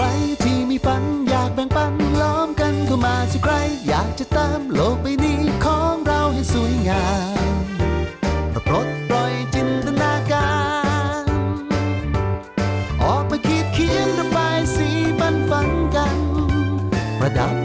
ครที่มีฝันอยากแบ่งปันล้อมกันเข้ามาสิใคร อยากจะตามโลกใบนี้ของเราให้สวยงามมาปลดปล่อยจินตนาการ ออกมาคิดเขียนระบายสีบันฝันกัน ประดับ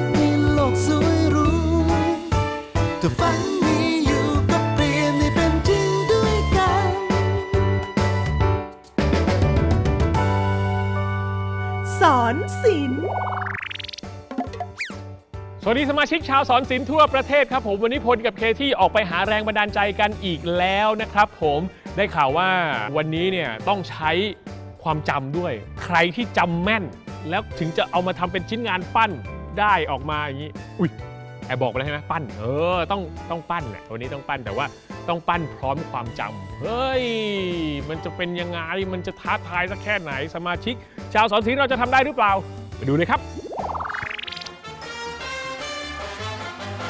วัสดีสมาชิกชาวสอนศิลป์ทั่วประเทศครับผมวันนี้พลกับเคที่ออกไปหาแรงบันดาลใจกันอีกแล้วนะครับ ผมได้ข่าวว่าวันนี้เนี่ยต้องใช้ความจำด้วย ใครที่จำแม่น แล้วถึงจะเอามาทำเป็นชิ้นงานปั้นได้ออกมาอย่างนี้อุ้ยแอบบอกไปแล้วใช่ไหมปั้นเออต้องต้องปั้นแหละวันนี้ต้องปั้นแต่ว่าต้องปั้นพร้อมความจำเฮ้ยมันจะเป็นยังไงมันจะท้าทายสักแค่ไหนสมาชิก ชาวสอนศิลป์เราจะทำได้หรือเปล่าไปดูเลยครับ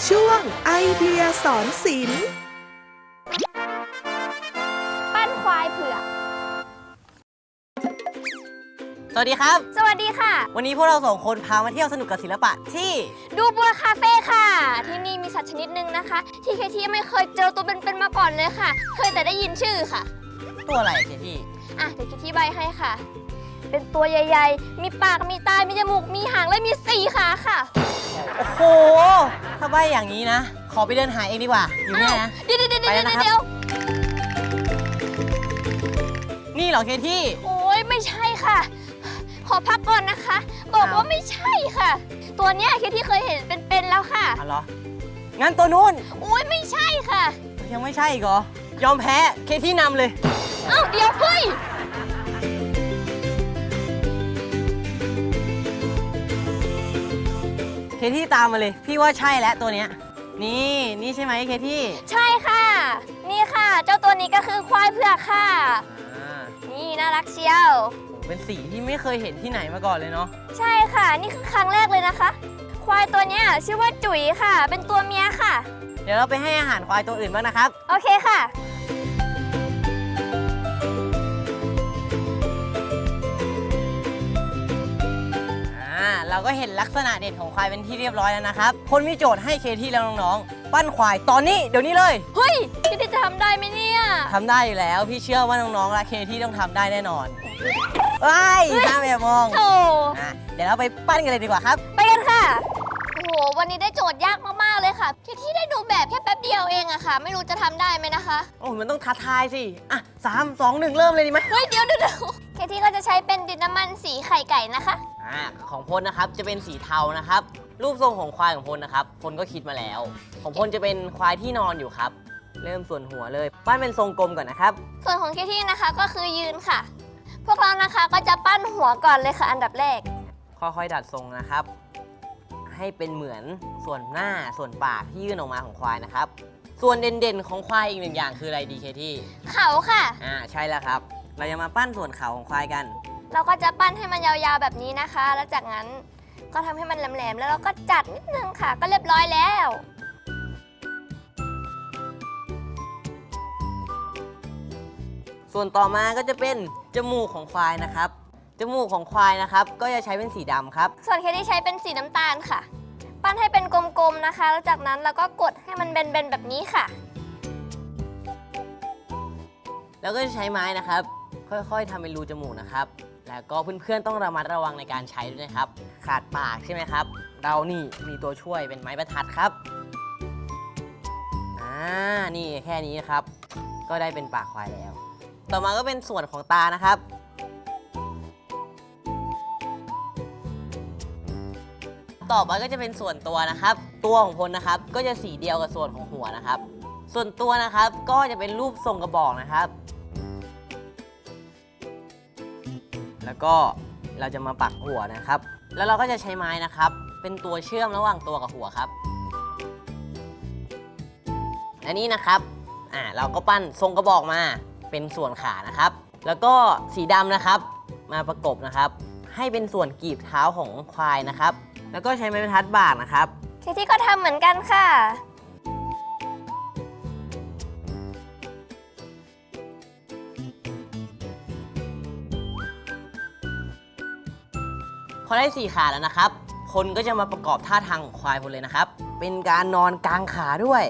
ช่วงไอเดียสอนศิลป์ปั้นควายเผือก สวัสดีครับ สวัสดีค่ะ วันนี้พวกเราสองคนพามาเที่ยวสนุกกับศิลปะที่ ดูบัวคาเฟ่ค่ะ ที่นี่มีสัตว์ชนิดหนึ่งนะคะ ที่เคที่ไม่เคยเจอตัวเป็นๆมาก่อนเลยค่ะ เคยแต่ได้ยินชื่อค่ะ ตัวอะไรเคที่อะเดี๋ยวเคที่ใบให้ค่ะ เป็นตัวใหญ่ ๆ มีปาก มีตา มีจมูก มีหาง และมีสี่ขาค่ะโอ้โห ถ้าใบอย่างนี้นะ ขอไปเดินหาเองดีกว่า อยู่เนี่ยนะ เดี๋ยวเดี๋ยวเดี๋ยวไปแล้วนะครับ เดี๋ยวนี่เหรอเคที่ โอ้ยไม่ใช่ค่ะ ขอพักก่อนนะคะ บอกว่าไม่ใช่ค่ะ ตัวเนี้ยเคที่เคยเห็นเป็นๆแล้วค่ะ อ๋อเหรอ งั้นตัวนู้นโอ้ยไม่ใช่ค่ะ ยังไม่ใช่อีกเหรอ ยอมแพ้ เคที่นำเลย เอ้าเดี๋ยวเฮ้ย ที่ตามมาเลย พี่ว่าใช่แล้วตัวเนี้ย นี่นี่ใช่ไหมเคที่ ใช่ค่ะ นี่ค่ะ เจ้าตัวนี้ก็คือควายเผือกค่ะ อ่านี่น่ารักเชียว เป็นสีที่ไม่เคยเห็นที่ไหนมาก่อนเลยเนาะ ใช่ค่ะ นี่คือครั้งแรกเลยนะคะ ควายตัวเนี้ยชื่อว่าจุ๋ยค่ะ เป็นตัวเมียค่ะ เดี๋ยวเราไปให้อาหารควายตัวอื่นบ้างนะครับ โอเคค่ะ เราก็เห็นลักษณะเด่นของควายเป็นที่เรียบร้อยแล้วนะครับ คนมีโจทย์ให้เคที่แล้วน้องๆ ปั้นควายตอนนี้เดี๋ยวนี้เลยเฮ้ยคิดว่าจะทำได้ไหมเนี่ยทำได้อยู่แล้ว พี่เชื่อว่าน้องๆและเคที่ต้องทำได้แน่นอนไอ้ยห้ามแอบมองโถอะเดี๋ยวเราไปปั้นกันเลยดีกว่าครับ ไปกันค่ะ โอ้โห วันนี้ได้โจทย์ยากมากๆเลยค่ะที่ที่ได้ดูแบบแค่แป๊บเดียวเองอะค่ะ ไม่รู้จะทำได้ไหมนะคะ โอ้มันต้องท้าทายสิ อะสามสองหนึ่งเริ่มเลยดีไหมเฮ้ย เดี๋ยวเดี๋ยวเดี๋ยวเคที่ก็จะใช้เป็นดินน้ำมันสีไข่ไก่นะคะ อ่าของพลนะครับจะเป็นสีเทานะครับ รูปทรงของควายของพลนะครับพลก็คิดมาแล้ว ของพลจะเป็นควายที่นอนอยู่ครับ เริ่มส่วนหัวเลยปั้นเป็นทรงกลมก่อนนะครับ ส่วนของเคที่นะคะก็คือยืนค่ะ พวกเรานะคะก็จะปั้นหัวก่อนเลยค่ะ อันดับแรก ค่อยๆดัดทรงนะครับ ให้เป็นเหมือนส่วนหน้าส่วนปากที่ยื่นออกมาของควายนะครับ ส่วนเด่นๆของควายอีกหนึ่งอย่างคืออะไรดีเคที่เขาค่ะ อ่าใช่แล้วครับ เราจะมาปั้นส่วนเขาของควายกัน เราก็จะปั้นให้มันยาวๆแบบนี้นะคะ แล้วจากนั้นก็ทำให้มันแหลมๆ แล้วเราก็จัดนิดนึงค่ะ ก็เรียบร้อยแล้ว ส่วนต่อมาก็จะเป็นจมูกของควายนะครับ จมูกของควายนะครับ ก็จะใช้เป็นสีดำครับ ส่วนเคที่ใช้เป็นสีน้ำตาลค่ะ ปั้นให้เป็นกลมๆนะคะ แล้วจากนั้นเราก็กดให้มันเบนๆแบบนี้ค่ะ แล้วก็จะใช้ไม้นะครับ ค่อยๆทำเป็นรูจมูกนะครับ แล้วก็เพื่อนๆต้องระมัดระวังในการใช้ด้วยนะครับ ขาดปากใช่ไหมครับ เรานี่มีตัวช่วยเป็นไม้บรรทัดครับอ่านี่แค่นี้ครับ ก็ได้เป็นปากควายแล้ว ต่อมาก็เป็นส่วนของตานะครับต่อไปก็จะเป็นส่วนตัวนะครับ ตัวของพลนะครับ ก็จะสีเดียวกับส่วนของหัวนะครับ ส่วนตัวนะครับก็จะเป็นรูปทรงกระบอกนะครับ แล้วก็เราจะมาปักหัวนะครับ แล้วเราก็จะใช้ไม้นะครับ เป็นตัวเชื่อมระหว่างตัวกับหัวครับ อันนี้นะครับอ่าเราก็ปั้นทรงกระบอกมาเป็นส่วนขานะครับ แล้วก็สีดำนะครับ มาประกบนะครับ ให้เป็นส่วนกีบเท้าของควายนะครับ แล้วก็ใช้ไม้บรรทัดบากนะครับเคที่ก็ทำเหมือนกันค่ะ อ อได้สี่ขาแล้วนะครับพลก็จะมาประกอบท่าทางของควายพลเลยนะครับ เป็นการนอนกลางขาด้วย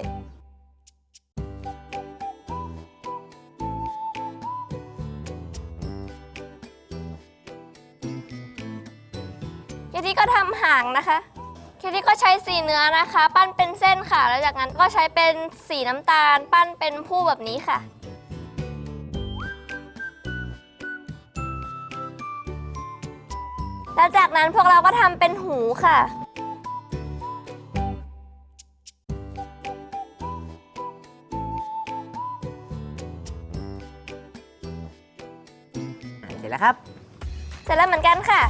เคที่ก็ทำหางนะคะ เคที่ก็ใช้สีเนื้อนะคะ ปั้นเป็นเส้นค่ะ แล้วจากนั้นก็ใช้เป็นสีน้ำตาล ปั้นเป็นผู้แบบนี้ค่ะ แล้วจากนั้นพวกเราก็ทำเป็นหูค่ะ เสร็จแล้วครับ เสร็จแล้วเหมือนกันค่ะ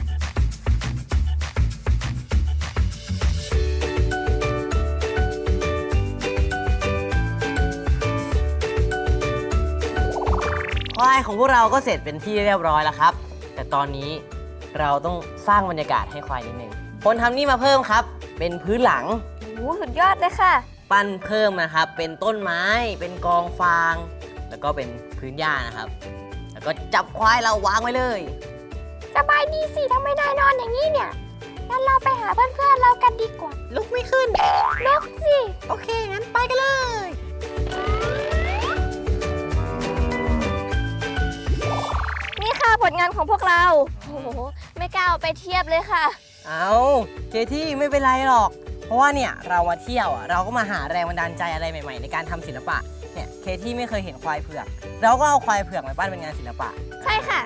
ควายของพวกเราก็เสร็จเป็นที่เรียบร้อยแล้วครับ แต่ตอนนี้ เราต้องสร้างบรรยากาศให้ควายนิดนึงพลทำนี่มาเพิ่มครับ เป็นพื้นหลัง โอ้โหสุดยอดเลยค่ะ ปั้นเพิ่มนะครับ เป็นต้นไม้ เป็นกองฟาง แล้วก็เป็นพื้นหญ้านะครับ แล้วก็จับควายเราวางไว้เลย สบายดีสิทำไมนายนอนอย่างนี้เนี่ย งั้นเราไปหาเพื่อนๆเรากันดีกว่าลุกไม่ขึ้น ลุกสิ โอเค งั้นไปกันเลย ผลงานของพวกเราโอ้โหไม่กล้าเอาไปเทียบเลยค่ะ เอาเคที่ไม่เป็นไรหรอก เพราะว่าเนี่ยเรามาเที่ยวอะเราก็มาหาแรงบันดาลใจอะไรใหม่ ๆ ในการทำศิลปะเนี่ยเคที่ไม่เคยเห็นควายเผือกเราก็เอาควายเผือกมาปั้นเป็นงานศิลปะ ใช่ค่ะ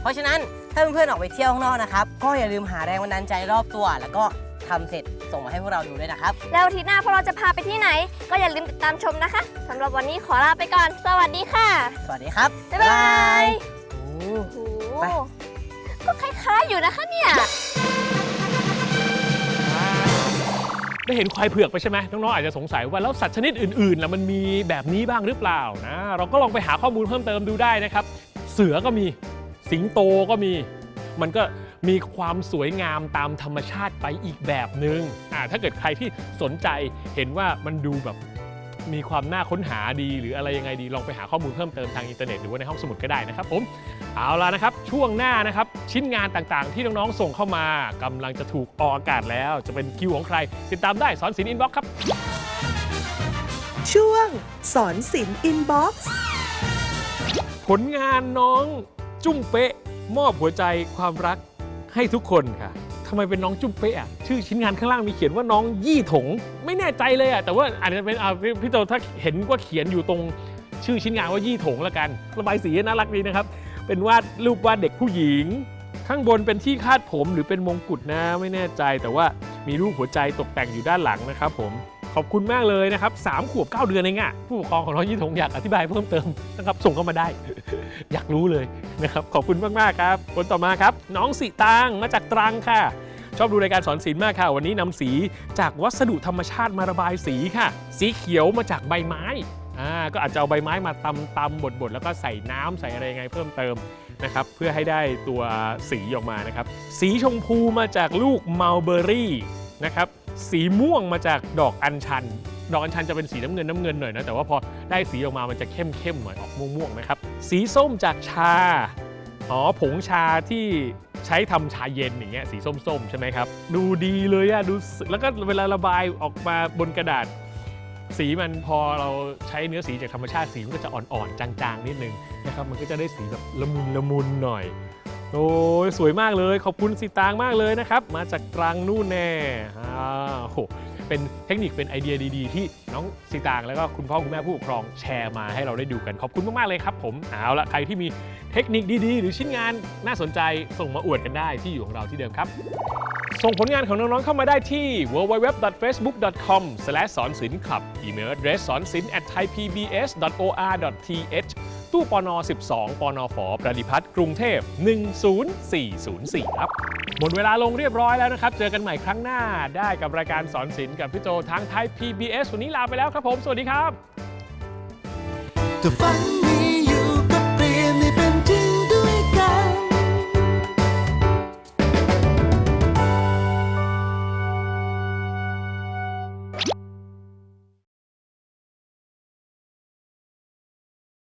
เพราะฉะนั้นถ้าเพื่อนๆออกไปเที่ยวข้างนอกนะครับก็อย่าลืมหาแรงบันดาลใจรอบตัว แล้วก็ทำเสร็จส่งมาให้พวกเราดูด้วยนะครับ แล้วอาทีหน้าพวกเราจะพาไปที่ไหน ก็อย่าลืมติดตามชมนะคะสำหรับวันนี้ขอลาไปก่อน สวัสดีค่ะ สวัสดีครับ บ๊ายบาย โอ้โอ้โหไป ก็คล้ายๆอยู่นะคะเนี่ย ได้เห็นควายเผือกไปใช่ไหมน้องๆอาจจะสงสัยว่าแล้วสัตว์ชนิดอื่นๆล่ะมันมีแบบนี้บ้างหรือเปล่านะเราก็ลองไปหาข้อมูลเพิ่มเติมดูได้นะครับ เสือก็มีสิงโตก็มี มันก็มีความสวยงามตามธรรมชาติไปอีกแบบหนึง่งอ่าถ้าเกิดใครที่สนใจเห็นว่ามันดูแบบ มีความน่าค้นหาดีหรืออะไรยังไงดีลองไปหาข้อมูลเพิ่มเติมทางอินเทอร์เน็ตหรือว่าในห้องสมุดก็ได้นะครับผมเอาละนะครับช่วงหน้านะครับชิ้นงานต่างๆ ที่น้องๆส่งเข้ามากำลังจะถูกออกอากาศแล้ว จะเป็นคิวของใคร ติดตามได้สอนศิลป์อินบ็อกครับ ช่วงสอนศิลป์อินบ็อกซ์ผลงานน้องจุ้มเป๊ะ มอบหัวใจความรักให้ทุกคนค่ะทำไมเป็นน้องจุ้มเป๊ะอะชื่อชิ้นงานข้างล่างมีเขียนว่าน้องยี่ถง ไม่แน่ใจเลยอะแต่ว่าอาจจะเป็นอ่าพี่พี่โตถ้าเห็นว่าเขียนอยู่ตรงชื่อชิ้นงานว่ายี่ถงละกัน ระบายสีน่ารักดีนะครับ เป็นวาดรูปวาดเด็กผู้หญิง ข้างบนเป็นที่คาดผมหรือเป็นมงกุฎนะ ไม่แน่ใจแต่ว่ามีรูปหัวใจตกแต่งอยู่ด้านหลังนะครับผมขอบคุณมากเลยนะครับสามขวบ9เดือนเองอะผู้ปกครองของน้องยี่ถงอยากอธิบายเพิ่มเติมนะครับส่งเข้ามาได้ อยากรู้เลยนะครับขอบคุณมากๆครับ คนต่อมาครับ น้องสีตางมาจากตรังค่ะ ชอบดูรายการสอนศิลป์มากค่ะ วันนี้นำสีจากวัสดุธรรมชาติมาระบายสีค่ะ สีเขียวมาจากใบไม้อ่าก็อาจจะเอาใบไม้มาตำตำบดบดแล้วก็ใส่น้ำใส่อะไรยังไงเพิ่มเติมนะครับเพื่อให้ได้ตัวสีออกมานะครับ สีชมพูมาจากลูกมัลเบอรี่นะครับสีม่วงมาจากดอกอัญชัน ดอกอัญชันจะเป็นสีน้ำเงินน้ำเงินหน่อยนะแต่ว่าพอได้สีออกมามันจะเข้มเข้มหน่อยออกม่วงๆนะครับสีส้มจากชาอ๋อผงชาที่ใช้ทำชาเย็นอย่างเงี้ยสีส้มๆใช่ไหมครับดูดีเลยอะดูแล้วก็เวลาระบายออกมาบนกระดาษ สีมันพอเราใช้เนื้อสีจากธรรมชาติสีมันก็จะอ่อนๆจางๆนิดนึงนะครับมันก็จะได้สีแบบละมุนละมุนหน่อยโอ้ยสวยมากเลยขอบคุณสีตางมากเลยนะครับ มาจากตรังนู่นแน่อ้าโห เป็นเทคนิคเป็นไอเดียดีๆ ที่น้องสีตางแล้วก็คุณพ่อคุณแม่ผู้ปกครองแชร์มาให้เราได้ดูกันขอบคุณมากๆเลยครับผมเอาละใครที่มีเทคนิคดีๆ หรือชิ้นงานน่าสนใจส่งมาอวดกันได้ที่อยู่ของเราที่เดิมครับ ส่งผลงานของน้อง ๆ เข้ามาได้ที่ www.facebook.com สอนศิลป์คลับอีเมล address สอนศิลป์ at thaipbs.or.th ตู้ปน 12 ปนฝประดิพัฒน์กรุงเทพ 10404 ครับ หมดเวลาลงเรียบร้อยแล้วนะครับ เจอกันใหม่ครั้งหน้าได้กับรายการสอนศิลป์กับพี่โจทางไทย PBS วันนี้ลาไปแล้วครับผม สวัสดีครับ